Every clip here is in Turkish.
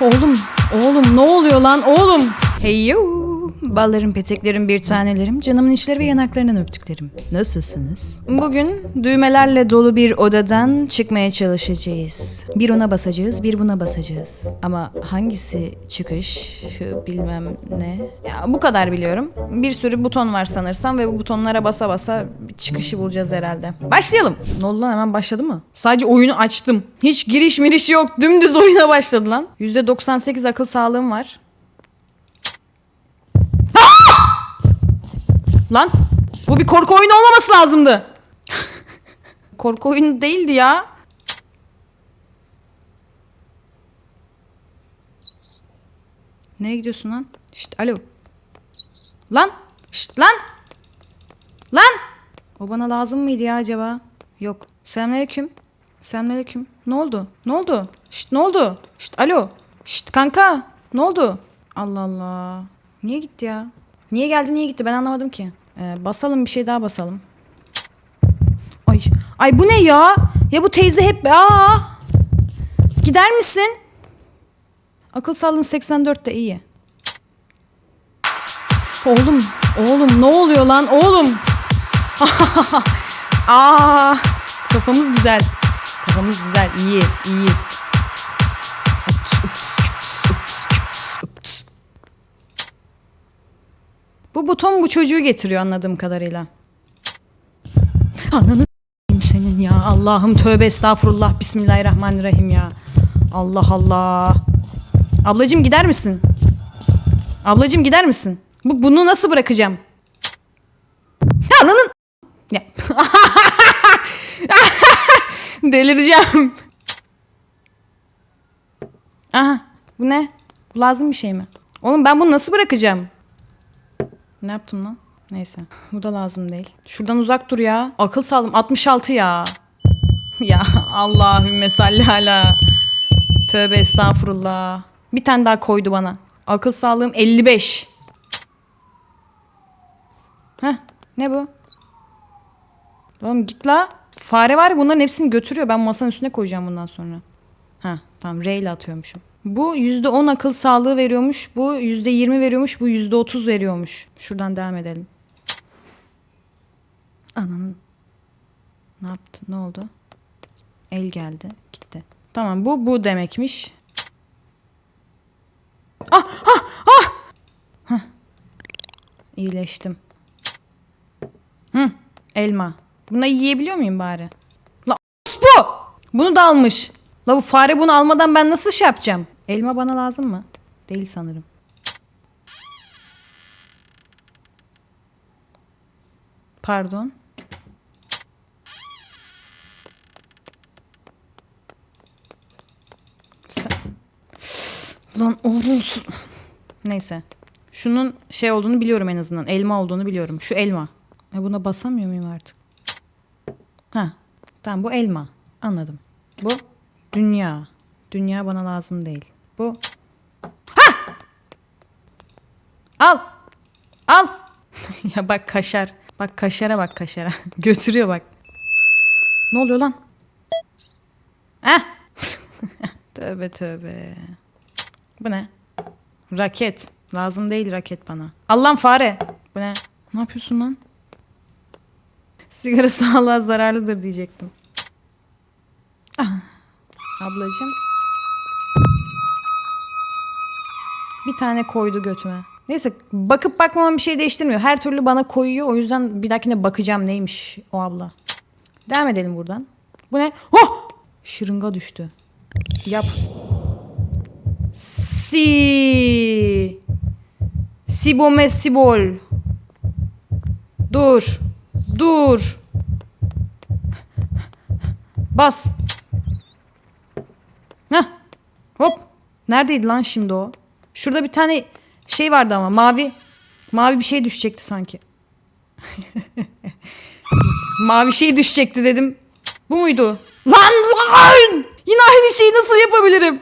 Oğlum, oğlum ne oluyor lan oğlum? Hey yo. Ballarım, peteklerim, bir tanelerim, canımın içleri ve yanaklarından öptüklerim. Nasılsınız? Bugün düğmelerle dolu bir odadan çıkmaya çalışacağız. Bir ona basacağız, bir buna basacağız. Ama hangisi çıkış bilmem ne. Ya bu kadar biliyorum. Bir sürü buton var sanırsam ve bu butonlara basa basa çıkışı bulacağız herhalde. Başlayalım. Ne oldu lan hemen başladı mı? Sadece oyunu açtım. Hiç giriş miriş yok. Dümdüz oyuna başladı lan. %98 akıl sağlığım var. Lan bu bir korku oyunu olmaması lazımdı. korku oyunu değildi ya. Nereye gidiyorsun lan? Şşt alo. Lan! Şşt lan! Lan! O bana lazım mıydı ya acaba? Yok. Selamünaleyküm. Selamünaleyküm. Ne oldu? Ne oldu? Şşt ne oldu? Şşt alo. Şşt kanka. Ne oldu? Allah Allah. Niye gitti ya? Niye geldi niye gitti ben anlamadım ki. Ee, basalım bir şey daha basalım. Ay. Ay bu ne ya? Ya bu teyze hep... Aa! Gider misin? Akıl sağlığım 84'te iyi. Oğlum, oğlum ne oluyor lan oğlum? Aa! Kafamız güzel. Kafamız güzel. İyi, iyiyiz. Bu buton bu çocuğu getiriyor anladığım kadarıyla. Ananı senin ya. Allah'ım tövbe estağfurullah. Bismillahirrahmanirrahim ya. Allah Allah. Ablacım gider misin? Ablacım gider misin? Bu, bunu nasıl bırakacağım? Ananın... Ya. Delireceğim. Aha bu ne? Bu lazım bir şey mi? Oğlum ben bunu nasıl bırakacağım? Ne yaptım lan? Neyse. Bu da lazım değil. Şuradan uzak dur ya. Akıl sağlığım 66 ya. ya Allahümme salli ala. Tövbe estağfurullah. Bir tane daha koydu bana. Akıl sağlığım 55. Heh ne bu? Oğlum git la. Fare var ya bunların hepsini götürüyor. Ben masanın üstüne koyacağım bundan sonra. Ha tamam R ile atıyormuşum. Bu %10 akıl sağlığı veriyormuş. Bu %20 veriyormuş. Bu %30 veriyormuş. Şuradan devam edelim. Ananın. Ne yaptı? Ne oldu? El geldi. Gitti. Tamam bu bu demekmiş. Ah ah ah. Hah. İyileştim. Hı, elma. Bunu yiyebiliyor muyum bari? La bu. Bunu da almış. La bu fare bunu almadan ben nasıl şey yapacağım? Elma bana lazım mı? Değil sanırım. Pardon. Lan olsun. Neyse. Şunun şey olduğunu biliyorum en azından. Elma olduğunu biliyorum. Şu elma. E buna basamıyor muyum artık? Ha. Tamam bu elma. Anladım. Bu dünya. Dünya bana lazım değil. Bu. Ha! Al. Al. ya bak kaşar. Bak kaşara bak kaşara. Götürüyor bak. Ne oluyor lan? Heh. tövbe tövbe. Bu ne? Raket. Lazım değil raket bana. Allah'ım fare. Bu ne? Ne yapıyorsun lan? Sigara sağlığa zararlıdır diyecektim. Ablacığım. Bir tane koydu götüme. Neyse bakıp bakmamam bir şey değiştirmiyor. Her türlü bana koyuyor. O yüzden bir dahakine bakacağım neymiş o abla. Devam edelim buradan. Bu ne? Oh! Şırınga düştü. Yap. Si. Sibomesibol. Dur. Dur. Bas. Heh. Hop. Neredeydi lan şimdi o? Şurada bir tane şey vardı ama mavi. Mavi bir şey düşecekti sanki. mavi şey düşecekti dedim. Bu muydu? Lan lan! Yine aynı şeyi nasıl yapabilirim?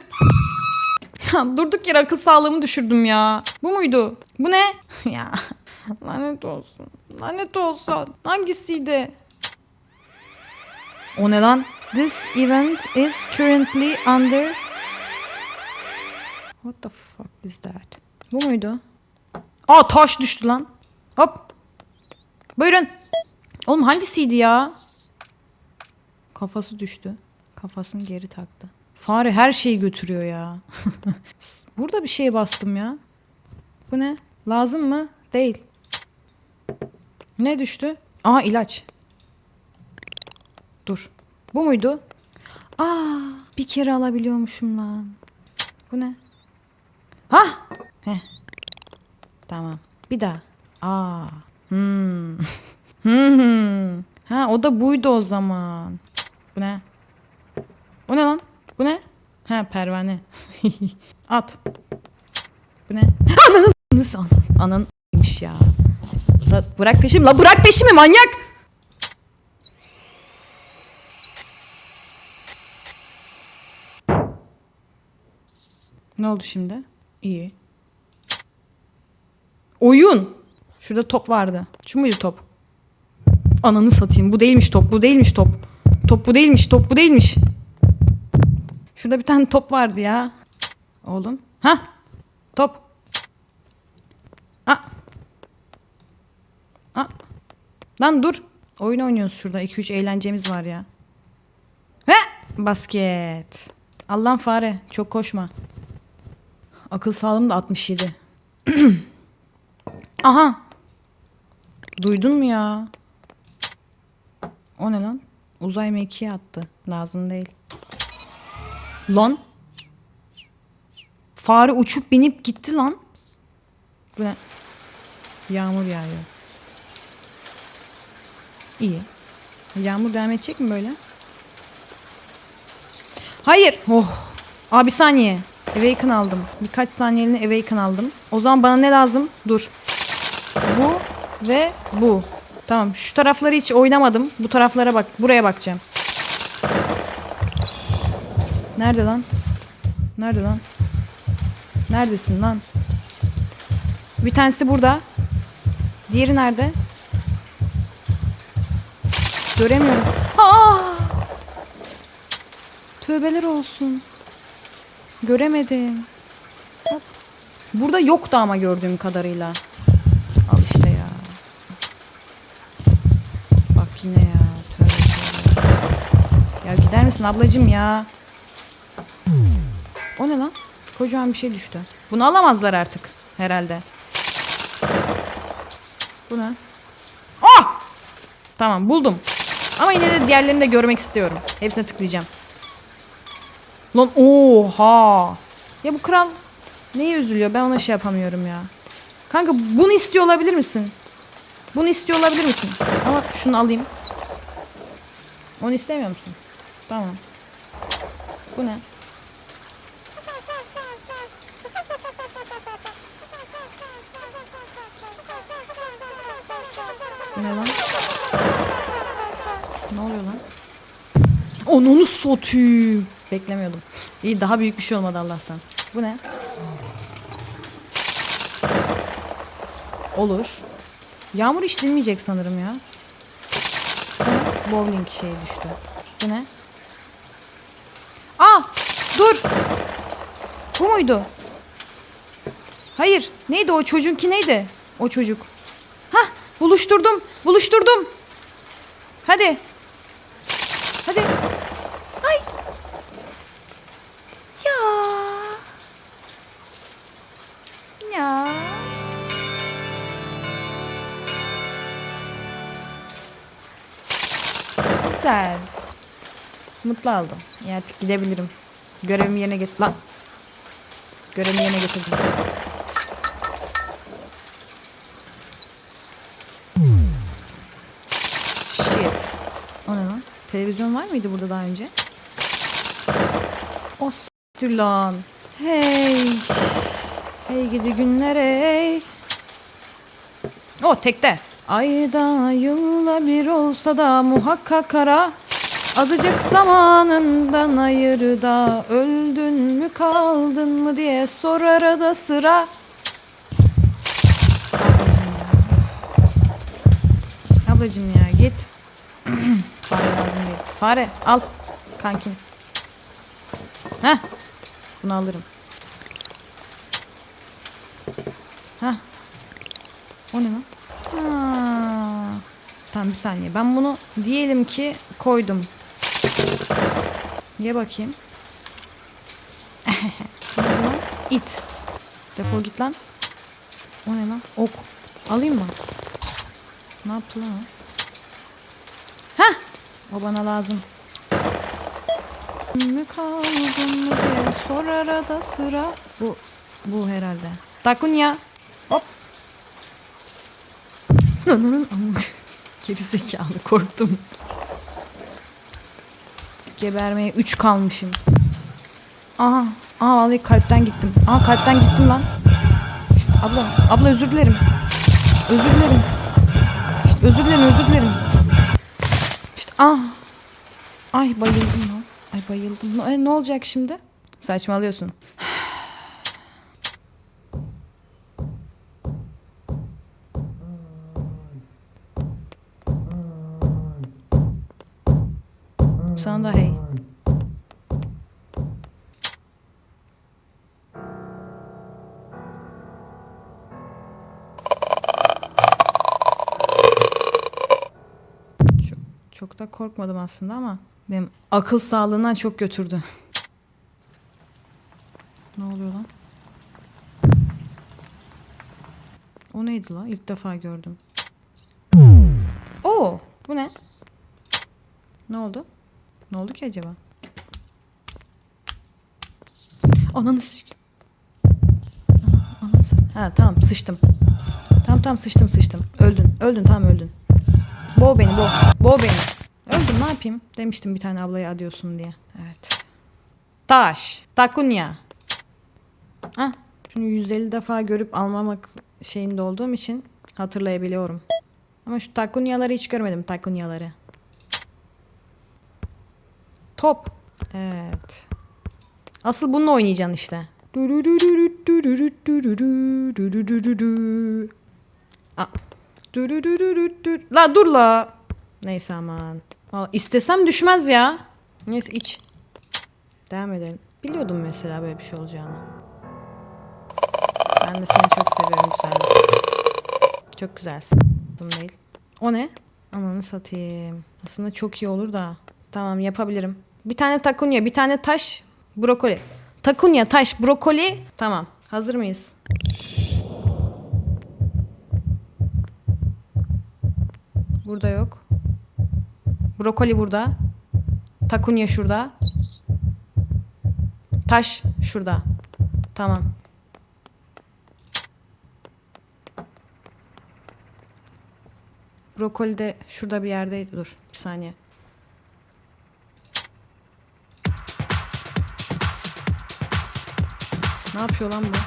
Ya durduk yere akıl sağlığımı düşürdüm ya. Bu muydu? Bu ne? ya lanet olsun. Lanet olsun. Hangisiydi? O ne lan? This event is currently under What the fuck is that? Bu muydu? Aa taş düştü lan. Hop. Buyurun. Oğlum hangisiydi ya? Kafası düştü. Kafasını geri taktı. Fare her şeyi götürüyor ya. Burada bir şeye bastım ya. Bu ne? Lazım mı? Değil. Ne düştü? Aa ilaç. Dur. Bu muydu? Aa bir kere alabiliyormuşum lan. Bu ne? Ha? Heh. Tamam. Bir daha. Aa. Hmm. hmm. Ha o da buydu o zaman. Bu ne? Bu ne lan? Bu ne? Ha pervane. At. Bu ne? Ananın ananın ananın ya. La bırak peşimi. La bırak peşimi manyak. Ne oldu şimdi? İyi. Oyun. Şurada top vardı. Şu muydu top? Ananı satayım. Bu değilmiş top. Bu değilmiş top. Top bu değilmiş. Top bu değilmiş. Şurada bir tane top vardı ya. Oğlum. Ha? Top. Aa. Aa. Lan dur. Oyun oynuyoruz şurada. 2-3 eğlencemiz var ya. He! Basket. Allah'ın fare. Çok koşma. Akıl sağlığım da 67. Aha. Duydun mu ya? O ne lan? Uzay mekiği attı. Lazım değil. Lan. Fare uçup binip gitti lan. Bu ne? Yağmur yağıyor. İyi. Yağmur devam edecek mi böyle? Hayır. Oh. Abi saniye. Awaken aldım. Birkaç saniyeliğine Awaken aldım. O zaman bana ne lazım? Dur. Bu ve bu. Tamam. Şu tarafları hiç oynamadım. Bu taraflara bak. Buraya bakacağım. Nerede lan? Nerede lan? Neredesin lan? Bir tanesi burada. Diğeri nerede? Göremiyorum. Aa! Tövbeler olsun. Göremedim. Bak. Burada yoktu ama gördüğüm kadarıyla. Al işte ya. Bak yine ya. Tövbe tövbe. Ya gider misin ablacım ya? O ne lan? Kocaman bir şey düştü. Bunu alamazlar artık herhalde. Bu ne? Ah! Tamam buldum. Ama yine de diğerlerini de görmek istiyorum. Hepsine tıklayacağım. Lan oha. Ya bu kral neye üzülüyor? Ben ona şey yapamıyorum ya. Kanka bunu istiyor olabilir misin? Bunu istiyor olabilir misin? Ama şunu alayım. Onu istemiyor musun? Tamam. Bu ne? Ne lan? Ne oluyor lan? Onu satayım. Beklemiyordum. İyi daha büyük bir şey olmadı Allah'tan. Bu ne? Olur. Yağmur hiç dinmeyecek sanırım ya. Bu? Bowling şeyi düştü. Bu ne? Aa! Dur! Bu muydu? Hayır. Neydi o çocuğunki neydi? O çocuk. Hah! Buluşturdum. Buluşturdum. Hadi. Güzel. Mutlu aldım. İyi artık gidebilirim. Görevimi yerine get lan. Görevimi yerine getirdim. Shit. O ne lan? Televizyon var mıydı burada daha önce? O s**tir lan. Hey. Hey gidi günler hey. O tekte. Ayda yılla bir olsa da muhakkak ara. Azıcık zamanından ayır da öldün mü kaldın mı diye sor arada sıra. Ablacım ya. Git. Fare lazım değil. Fare al kankin. Heh. Bunu alırım. Hah. O ne lan? Ha. Tamam bir saniye. Ben bunu diyelim ki koydum. Ye bakayım. İt. Defol git lan. O ne lan? Ok. Alayım mı? Ne yaptı lan o? Hah! O bana lazım. mı kaldın mı diye sorar arada sıra. Bu, bu herhalde. Takunya. Hop. Ananın amı. Geri zekalı korktum. Gebermeye 3 kalmışım. Aha. Aha vallahi kalpten gittim. Aha kalpten gittim lan. İşte abla. Abla özür dilerim. Özür dilerim. İşte özür dilerim özür dilerim. İşte ah. Ay bayıldım lan. Ay bayıldım. Ne, ne olacak şimdi? Saçmalıyorsun. Çok, da korkmadım aslında ama benim akıl sağlığından çok götürdü. Ne oluyor lan? O neydi lan? İlk defa gördüm. Oo, bu ne? Ne oldu? Ne oldu ki acaba? Ananı s- Ana- Ananı s- Ha tamam sıçtım. Tamam tamam sıçtım sıçtım. Öldün. Öldün tamam öldün. Boğ beni boğ. Boğ beni. Öldüm ne yapayım? Demiştim bir tane ablaya adıyorsun diye. Evet. Taş. Takunya. Ah, şunu 150 defa görüp almamak şeyinde olduğum için hatırlayabiliyorum. Ama şu takunyaları hiç görmedim takunyaları. Top. Evet. Asıl bununla oynayacaksın işte. Aa. La dur la. Neyse aman. Vallahi istesem düşmez ya. Neyse iç. Devam edelim. Biliyordum mesela böyle bir şey olacağını. Ben de seni çok seviyorum güzel. Çok güzelsin. Bunu değil. O ne? Ananı satayım. Aslında çok iyi olur da. Tamam yapabilirim. Bir tane takunya, bir tane taş, brokoli. Takunya, taş, brokoli. Tamam. Hazır mıyız? Burada yok. Brokoli burada. Takunya şurada. Taş şurada. Tamam. Brokoli de şurada bir yerdeydi. Dur bir saniye. Ne yapıyor lan bu?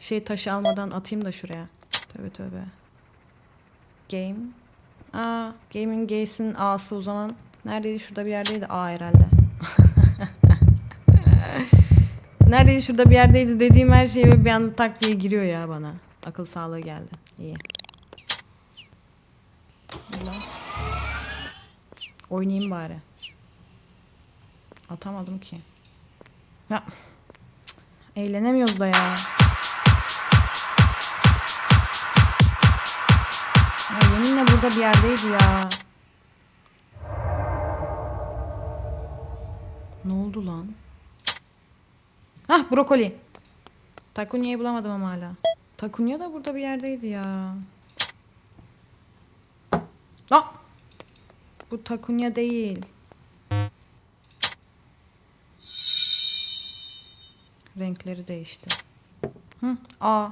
Şey taşı almadan atayım da şuraya. Tövbe tövbe. Game. Aa, Game'in G'sinin A'sı o zaman. Neredeydi? Şurada bir yerdeydi. A herhalde. Neredeydi? Şurada bir yerdeydi dediğim her şey bir anda tak diye giriyor ya bana. Akıl sağlığı geldi. İyi. Allah. Oynayayım bari. Atamadım ki. Ya. Eğlenemiyoruz da. Ya burada bir yerdeydi ya. Ne oldu lan? Hah brokoli. Takunya'yı bulamadım ama hala. Takunya da burada bir yerdeydi ya. Aa! Bu takunya değil. Renkleri değişti. Hı, A.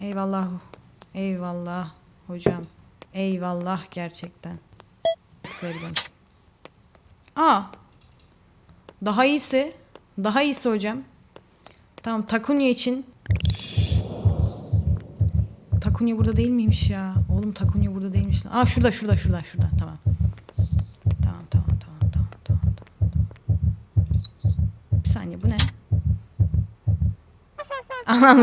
Eyvallah. Eyvallah hocam. Eyvallah gerçekten. Tıklayabiliyormuşum. A. Daha iyisi. Daha iyisi hocam. Tamam Takunya için. Takunya burada değil miymiş ya? Oğlum Takunya burada değilmiş. Aa şurada şurada şurada şurada. Tamam. Tamam tamam tamam tamam tamam. Bir saniye bu ne? Ananı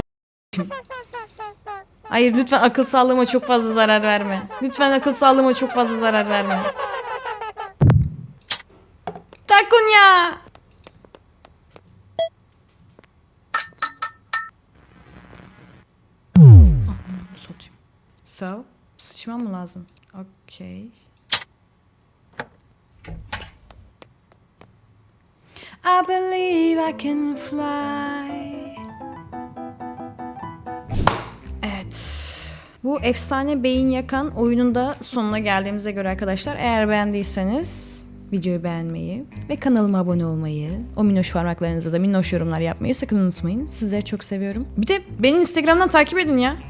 Hayır lütfen akıl sağlığıma çok fazla zarar verme. Lütfen akıl sağlığıma çok fazla zarar verme. Takunya! So, sıçmam mı lazım? Okay. I believe I can fly. Evet. Bu efsane beyin yakan oyunun da sonuna geldiğimize göre arkadaşlar eğer beğendiyseniz videoyu beğenmeyi ve kanalıma abone olmayı, o minnoş parmaklarınızla da minnoş yorumlar yapmayı sakın unutmayın. Sizleri çok seviyorum. Bir de beni Instagram'dan takip edin ya.